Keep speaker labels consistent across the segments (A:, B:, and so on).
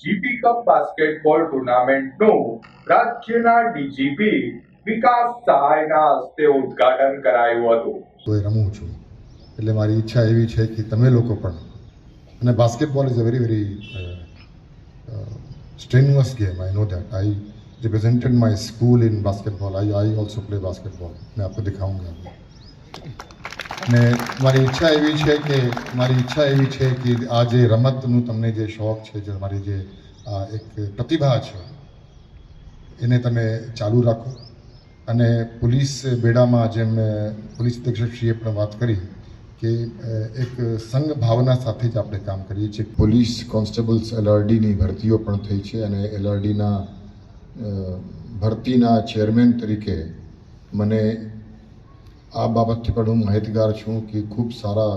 A: GP cup basketball ટુર્નામેન્ટનું રાજ્યના DGP વિકાસ સહાયના હસ્તે ઉદ્ઘાટન કરાયું હતું
B: તો એ રમું છું એટલે મારી ઈચ્છા એવી છે કે તમે લોકો પણ અને basketball is a very very strenuous game I know that I represented my school in basketball I I also play basketball मैं आपको दिखाऊंगा ને મારી ઈચ્છા એવી છે કે, મારી ઈચ્છા એવી છે કે આ જે રમતનું તમને જે શોખ છે, જે મારી જે એક પ્રતિભા છે, એને તમે ચાલુ રાખો. અને પોલીસ બેડામાં જેમ પોલીસ અધિક્ષકશ્રીએ પણ વાત કરી કે એક સંઘ ભાવના સાથે જ આપણે કામ કરીએ છીએ. પોલીસ કોન્સ્ટેબલ્સ એલઆરડીની ભરતીઓ પણ થઈ છે અને એલઆરડીના ભરતીના ચેરમેન તરીકે મને આ બાબતથી પણ હું માહિતગાર છું કે ખૂબ સારા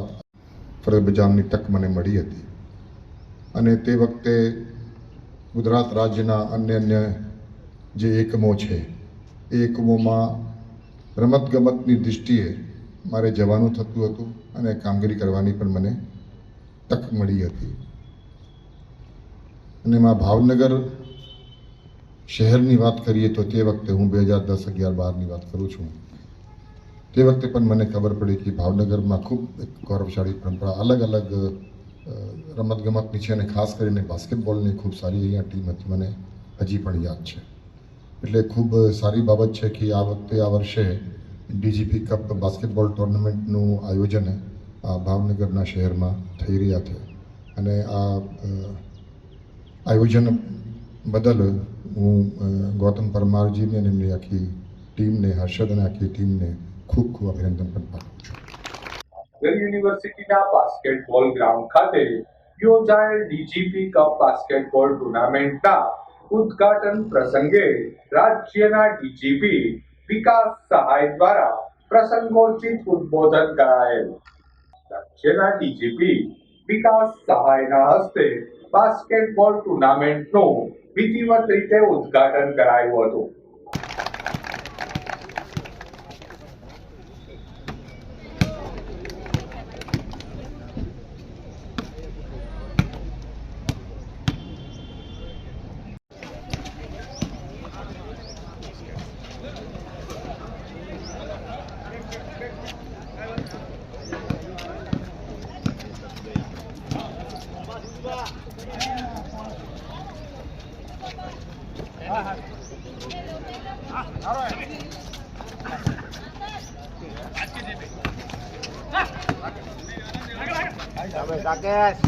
B: ફરજ બજાવવાની તક મને મળી હતી. અને તે વખતે ગુજરાત રાજ્યના અન્ય અન્ય જે એકમો છે, એ એકમોમાં રમતગમતની દૃષ્ટિએ મારે જવાનું થતું હતું અને કામગીરી કરવાની પણ મને તક મળી હતી. અને એમાં ભાવનગર શહેરની વાત કરીએ તો તે વખતે હું બે હજાર દસ અગિયાર બારની વાત કરું છું. તે વખતે પણ મને ખબર પડી કે ભાવનગરમાં ખૂબ એક ગૌરવશાળી પરંપરા અલગ અલગ રમતગમતની છે અને ખાસ કરીને બાસ્કેટબોલની ખૂબ સારી અહીંયા ટીમ હતી. મને હજી પણ યાદ છે. એટલે ખૂબ સારી બાબત છે કે આ વખતે, આ વર્ષે ડીજીપી કપ બાસ્કેટબોલ ટુર્નામેન્ટનું આયોજન આ ભાવનગરના શહેરમાં થઈ રહ્યા છે. અને આ આયોજન બદલ હું ગૌતમ પરમારજીને અને એમની આખી ટીમને, હર્ષદ અને આખી ટીમને ખૂબ ખૂબ અભિનંદન પણ પાઠવું છું.
A: યુનિવર્સિટીના બાસ્કેટબોલ ગ્રાઉન્ડ ખાતે યોજાયેલ ડીજીપી કપ બાસ્કેટબોલ ટુર્નામેન્ટના ઉદ્ઘાટન પ્રસંગે રાજ્યના ડીજીપી વિકાસ સહાય દ્વારા પ્રસંગોચિત ઉદ્બોધન કરાયેલ. રાજ્યના ડીજીપી વિકાસ સહાયના હસ્તે બાસ્કેટબોલ ટુર્નામેન્ટનું વિધિવત રીતે ઉદ્ઘાટન કરાયું હતું.
C: રાકેશ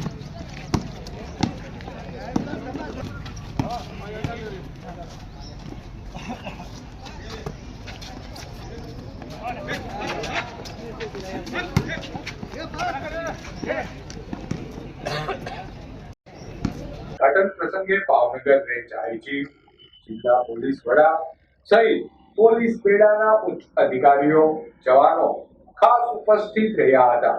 A: ઉદ્ઘાટન પ્રસંગે ભાવનગર રેન્જ આઈજી જિલ્લા પોલીસ વડા સહિત પોલીસ બેડાના ઉચ્ચ અધિકારીઓ જવાનો ખાસ ઉપસ્થિત રહ્યા હતા.